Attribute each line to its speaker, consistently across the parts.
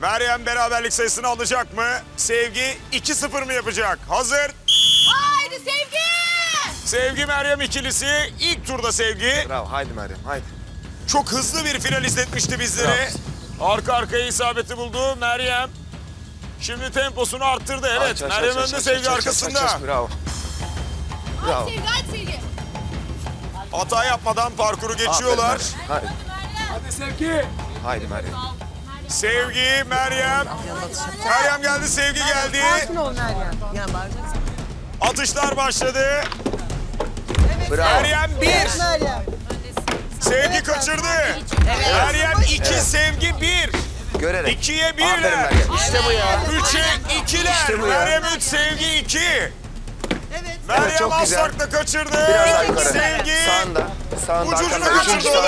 Speaker 1: Meryem beraberlik sayısını alacak mı? Sevgi 2-0 mı yapacak? Hazır.
Speaker 2: Haydi Sevgi!
Speaker 1: Sevgi Meryem ikilisi ilk turda Sevgi.
Speaker 3: Bravo haydi Meryem haydi.
Speaker 1: Çok hızlı bir final izletmişti bizleri. Arka arkaya isabeti buldu Meryem. Şimdi temposunu arttırdı. Evet
Speaker 3: Aç, aç,
Speaker 1: Meryem
Speaker 3: aç,
Speaker 1: önde
Speaker 3: aç, aç,
Speaker 1: Sevgi
Speaker 3: aç, aç,
Speaker 1: arkasında.
Speaker 3: aç, aç, Bravo.
Speaker 2: Haydi
Speaker 3: Bravo.
Speaker 2: Sevgi, haydi Sevgi.
Speaker 1: Hata yapmadan parkuru geçiyorlar.
Speaker 3: Aferin Meryem, Haydi. Haydi Meryem.
Speaker 1: Sevgi, Meryem. Meryem geldi, Sevgi geldi.
Speaker 4: ol Meryem. Ya bağıracaksın.
Speaker 1: Atışlar başladı.
Speaker 3: Bravo.
Speaker 1: Meryem bir,
Speaker 4: Meryem.
Speaker 1: Sevgi kaçırdı. Meryem iki, Sevgi bir.
Speaker 3: Görerek.
Speaker 1: İkiye
Speaker 3: Aferin
Speaker 1: birler.
Speaker 3: Meryem. İşte bu ya.
Speaker 1: Üçe ikiler.
Speaker 3: İşte bu ya.
Speaker 1: Meryem üç, Sevgi iki.
Speaker 4: Evet.
Speaker 1: Meryem
Speaker 3: çok güzel.
Speaker 1: Aslan'la kaçırdı.
Speaker 3: Biraz daha yukarı.
Speaker 1: Sevgi.
Speaker 3: Sağında. Sağında
Speaker 1: Ucuzuna
Speaker 3: arkanda.
Speaker 1: Kaçırdı.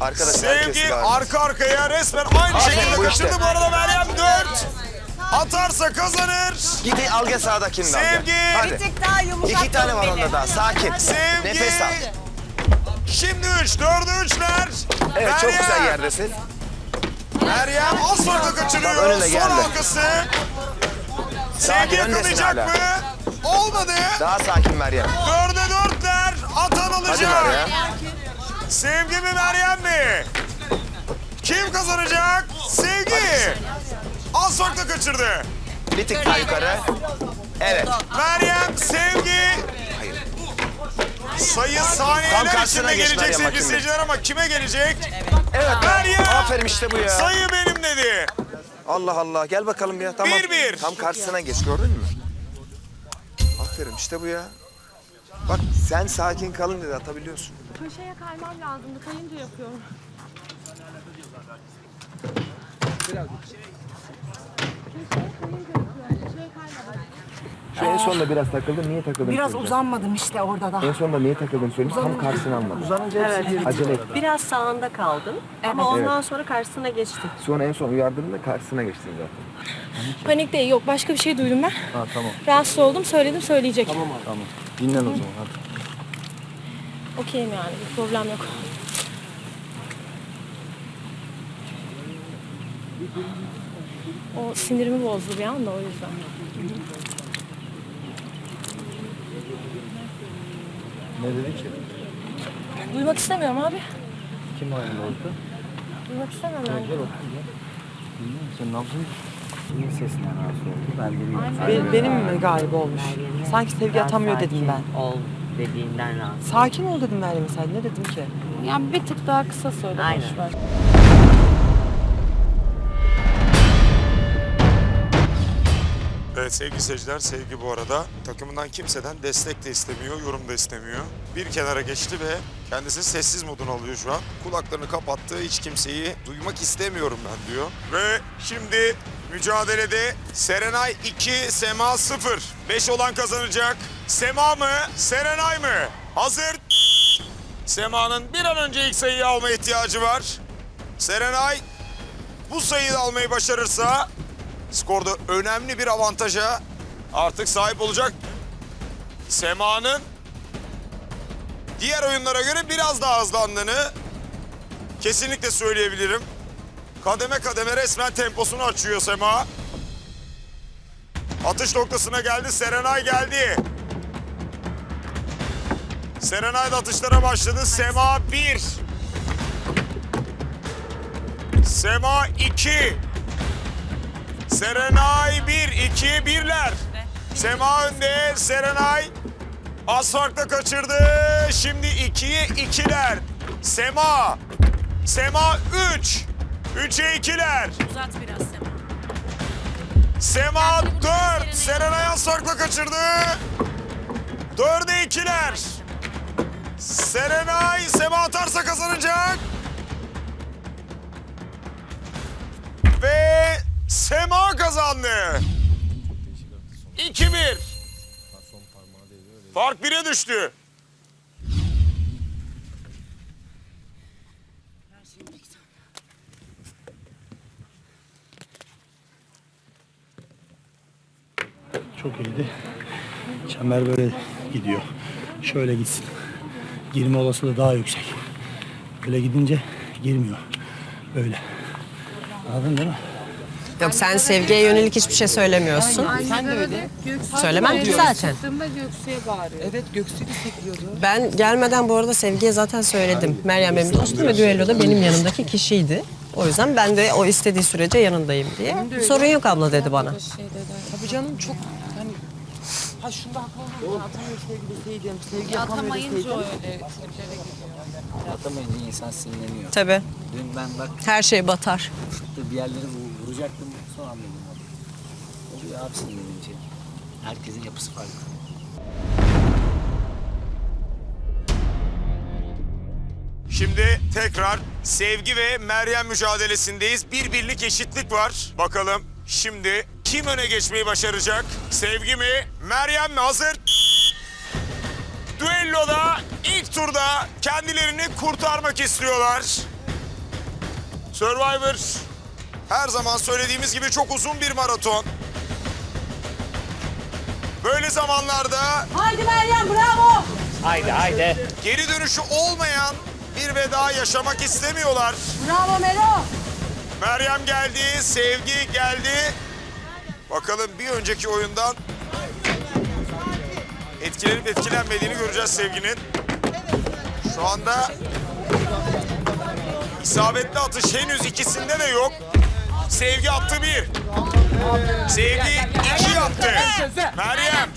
Speaker 3: Arkadaşlar
Speaker 1: Sevgi arka arkaya resmen aynı şekilde
Speaker 3: bu
Speaker 1: kaçırdı.
Speaker 3: işte.
Speaker 1: Bu arada Meryem dört. Atarsa kazanır.
Speaker 3: Gidi al gel sağdakini de al gel.
Speaker 1: Sevgi.
Speaker 3: Hadi.
Speaker 4: Bir tık daha yumuşak.
Speaker 3: İki tane var onda daha. Sakin.
Speaker 1: Sevgi.
Speaker 3: Nefes al.
Speaker 1: Şimdi üç, dördü üçler.
Speaker 3: Evet çok
Speaker 1: Meryem.
Speaker 3: güzel yerdesin.
Speaker 1: Meryem az sonra kaçırıyor.
Speaker 3: Bak, önüne
Speaker 1: Son
Speaker 3: geldi.
Speaker 1: halkası.
Speaker 3: Sakin,
Speaker 1: Sevgi
Speaker 3: öndesin
Speaker 1: yakalayacak
Speaker 3: hala.
Speaker 1: mı? Olmadı.
Speaker 3: Daha sakin Meryem.
Speaker 1: Dörde dörtler. Atan
Speaker 3: Hadi
Speaker 1: alacak.
Speaker 3: Meryem.
Speaker 1: Sevgi mi Meryem mi? Kim kazanacak? Sevgi. Az farkla kaçırdı.
Speaker 3: Bir tık daha yukarı. Evet.
Speaker 1: Meryem, Sevgi.
Speaker 3: Hayır.
Speaker 1: Sayı saniyeler içinde gelecek sevgili seyirciler ama kime gelecek?
Speaker 3: Evet.
Speaker 1: Meryem.
Speaker 3: Aferin işte bu ya.
Speaker 1: Sayı benim dedi.
Speaker 3: Allah Allah. Gel bakalım ya. Tamam.
Speaker 1: Bir bir.
Speaker 3: Tam karşısına geç gördün mü? Aferin işte bu ya. Bak sen sakin kalın dedi atabiliyorsun.
Speaker 5: Köşeye kaymam lazımdı. Kayınca yapıyorum.
Speaker 6: Şu en sonunda biraz takıldın. Niye takıldın?
Speaker 4: Biraz
Speaker 6: söyleyeceğim.
Speaker 4: uzanmadım işte orada da.
Speaker 6: En sonunda niye takıldın söyleyeyim. Tam karşısına almadım. Acele et.
Speaker 7: Biraz sağında kaldın ama ondan sonra karşısına geçtin.
Speaker 6: Sonra en son uyardığında karşısına geçtin zaten.
Speaker 5: Panik değil. Yok başka bir şey duydum ben.
Speaker 6: Ha tamam.
Speaker 5: Rahatsız oldum. Söyledim söyleyecek.
Speaker 6: Tamam. Dinlen o zaman hadi.
Speaker 5: Okeyim yani. Bir problem yok. O sinirimi bozdu bir anda o yüzden.
Speaker 6: Ne dedi ki?
Speaker 5: Duymak istemiyorum abi.
Speaker 6: Kim yanında orada?
Speaker 5: Duymak istemiyorum yani.
Speaker 6: Gel otur gel. Bilmiyorum sen nabzın Kimin sesinden rahatsız oldu? Ben bilmiyorum.
Speaker 4: Be- benim mi galiba olmuş? Sanki sevgi atamıyor dedim ben.
Speaker 7: ol dediğinden rahatsız.
Speaker 4: Sakin ol dedim Meryem mesela. Ne dedim ki?
Speaker 5: Yani bir tık daha kısa söyle.
Speaker 7: Aynen.
Speaker 5: boş ver.
Speaker 1: Evet sevgili seyirciler, Sevgi bu arada takımından kimseden destek de istemiyor, yorum da istemiyor. Bir kenara geçti ve kendisi sessiz moduna alıyor şu an. Kulaklarını kapattı, hiç kimseyi duymak istemiyorum ben diyor. Ve şimdi mücadelede Serenay 2, Sema 0. 5 olan kazanacak. Sema mı, Serenay mı? Hazır. Sema'nın bir an önce ilk sayıyı alma ihtiyacı var. Serenay bu sayıyı almayı başarırsa skorda önemli bir avantaja artık sahip olacak. Sema'nın diğer oyunlara göre biraz daha hızlandığını kesinlikle söyleyebilirim. Kademe kademe resmen temposunu açıyor Sema. Atış noktasına geldi. Serenay geldi. Serenay da atışlara başladı. Sema 1. Sema 2. Serenay 1, 2, 1'ler. Sema önde, Serenay az farkla kaçırdı. Şimdi 2'ye 2'ler. Sema, Sema 3, 3'e 2'ler.
Speaker 7: Uzat biraz Sema.
Speaker 1: Sema 4, Serenay az farkla kaçırdı. 4'e 2'ler. Serenay, Sema atarsa kazanacak. Sema kazandı. 2-1. Fark 1'e düştü.
Speaker 8: Çok iyiydi. Çember böyle gidiyor. Şöyle gitsin. Girme olasılığı daha yüksek. Böyle gidince girmiyor. Böyle. Anladın değil mi?
Speaker 7: Yok sen sevgiye yönelik hiçbir şey söylemiyorsun.
Speaker 4: Sen de öyle.
Speaker 7: Söylemem ki zaten.
Speaker 4: Evet Göksu'yu destekliyordu.
Speaker 7: Ben gelmeden bu arada Sevgi'ye zaten söyledim. Meryem benim dostum ve düelloda benim yanımdaki kişiydi. O yüzden ben de o istediği sürece yanındayım diye. Sorun yok abla dedi bana.
Speaker 4: Tabii canım çok hani ha şunda haklı olur. Atamayı sevgi deseydim, sevgi yapamıyor deseydim.
Speaker 6: Atamayınca insan sinirleniyor.
Speaker 7: Tabii.
Speaker 6: Dün ben bak
Speaker 7: Her şey batar.
Speaker 6: bir yerleri vur- vuracaktım sonra anladım onu. Oluyor abi sinirlenince. Herkesin yapısı farklı.
Speaker 1: Şimdi tekrar Sevgi ve Meryem mücadelesindeyiz. Bir birlik eşitlik var. Bakalım şimdi kim öne geçmeyi başaracak? Sevgi mi? Meryem mi? Hazır. Düelloda ilk turda kendilerini kurtarmak istiyorlar. Survivor her zaman söylediğimiz gibi çok uzun bir maraton. Böyle zamanlarda
Speaker 2: Haydi Meryem bravo.
Speaker 1: geri dönüşü olmayan bir veda yaşamak istemiyorlar.
Speaker 2: Bravo Melo.
Speaker 1: Meryem geldi, Sevgi geldi. Bakalım bir önceki oyundan etkilenip etkilenmediğini göreceğiz Sevgi'nin. Şu anda isabetli atış henüz ikisinde de yok. Sevgi attı bir. Sevgi iki yaptı. Meryem.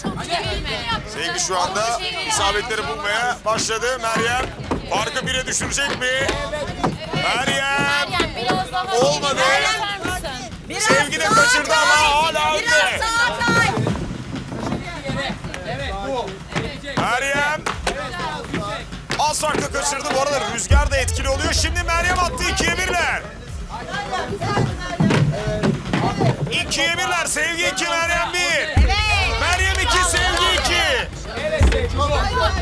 Speaker 1: Sevgi şu anda isabetleri bulmaya başladı. Meryem farkı bire düşürecek mi? Meryem. Olmadı. Sevgi de kaçırdı ama hala önde. Meryem. Az farkla kaçırdı. Bu arada rüzgar da etkili oluyor. Şimdi Meryem attı ikiye Sevgi iki, Meryem bir. Meryem iki, Sevgi iki.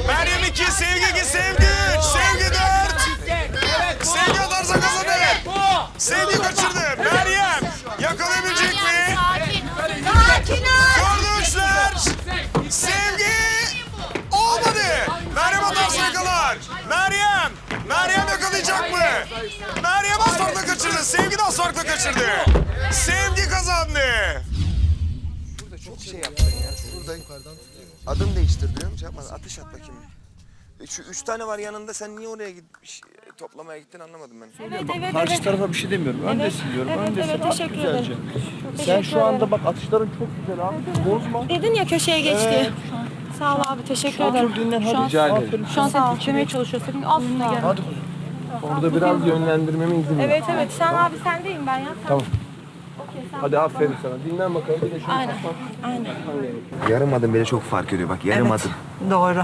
Speaker 1: Meryem iki, Sevgi iki, Sevgi üç. Sevgi dört. Sevgi atarsa kazanır. Sevgi kaçırdı. Meryem yakalayabilecek mi?
Speaker 2: Sakin ol.
Speaker 1: Gördü üçler. Sevgi olmadı. Meryem atarsa yakalar. Meryem. Meryem yakalayacak mı? Meryem az farkla kaçırdı. Sevgi de az farkla kaçırdı. Sevgi kazandı.
Speaker 3: Çok şey yaptın ya. Şurada adım değiştir diyorum. Şey yapma, atış at bakayım. E, Şu üç tane var yanında. Sen niye oraya gitmiş toplamaya gittin anlamadım ben.
Speaker 5: Evet evet
Speaker 8: Karşı
Speaker 5: evet.
Speaker 8: tarafa bir şey demiyorum. Öndesin diyorum.
Speaker 5: Evet,
Speaker 8: Öndesin.
Speaker 5: evet,
Speaker 8: at
Speaker 5: teşekkür
Speaker 8: güzelce.
Speaker 5: ederim.
Speaker 8: Sen şu anda
Speaker 5: ederim.
Speaker 8: bak atışların çok güzel abi. Bozma.
Speaker 5: Dedin ya köşeye geçti. Sağ ol abi teşekkür ederim.
Speaker 8: Otur dinlen hadi. Rica ederim.
Speaker 5: Şu an sen demeye çalışıyorsun. Aslında gel.
Speaker 8: Hadi. Orada biraz yönlendirmeme izin ver.
Speaker 5: Evet evet sen abi sendeyim ben ya.
Speaker 8: Tamam. Hadi aferin sana. Dinlen bakalım. Bir de şunu
Speaker 5: Aynen. Aynen.
Speaker 3: Yarım adım bile çok fark ediyor bak yarım adım.
Speaker 4: Doğru.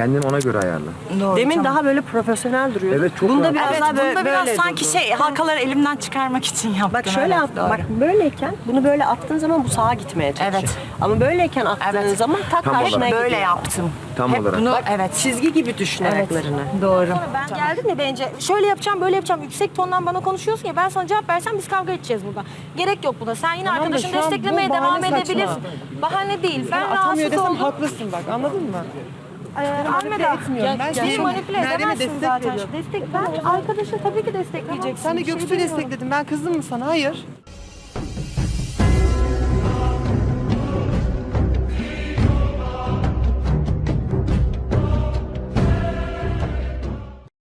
Speaker 3: Kendin ona göre ayarla.
Speaker 4: Doğru.
Speaker 7: Demin daha böyle profesyonel duruyordu.
Speaker 8: Evet çok
Speaker 7: Bunda
Speaker 8: rahat.
Speaker 7: biraz
Speaker 4: Evet,
Speaker 7: daha böyle,
Speaker 4: bunda biraz
Speaker 7: böyle
Speaker 4: sanki
Speaker 7: durdu.
Speaker 4: şey halkaları elimden çıkarmak için yaptım.
Speaker 7: Bak şöyle
Speaker 4: evet,
Speaker 7: at,
Speaker 4: doğru.
Speaker 7: bak böyleyken bunu böyle attığın zaman bu sağa gitmeye çalışıyor.
Speaker 4: Evet.
Speaker 7: Ama böyleyken attığın
Speaker 4: Evet.
Speaker 7: zaman tak
Speaker 3: Tam
Speaker 7: karşına
Speaker 3: olarak.
Speaker 7: gidiyor.
Speaker 4: Böyle yaptım.
Speaker 3: Tam
Speaker 4: Hep
Speaker 3: olarak.
Speaker 4: bunu
Speaker 7: Bak
Speaker 4: evet.
Speaker 7: çizgi gibi düşün ayaklarını.
Speaker 4: Doğru.
Speaker 5: Ben geldim de bence şöyle yapacağım böyle yapacağım yüksek tondan bana konuşuyorsun ya ben sana cevap versem biz kavga edeceğiz burada. Gerek yok buna. Sen yine
Speaker 4: Tamam da
Speaker 5: arkadaşını desteklemeye devam edebilirsin. Bahane değil. Ben
Speaker 4: Atamıyor
Speaker 5: rahatsız
Speaker 4: desem
Speaker 5: oldum.
Speaker 4: haklısın bak anladın mı?
Speaker 5: Ee, Almeda.
Speaker 4: etmiyorum. Ben
Speaker 5: Beni
Speaker 4: şey-
Speaker 5: manipüle
Speaker 4: Meryem'e
Speaker 5: edemezsin
Speaker 4: destek
Speaker 5: zaten.
Speaker 4: veriyorum.
Speaker 5: Destek ben arkadaşını tabii ki destekleyeceksin.
Speaker 4: Sen de
Speaker 5: Bir şey
Speaker 4: Göksu'yu destekledin. Ben kızdım mı sana? Hayır.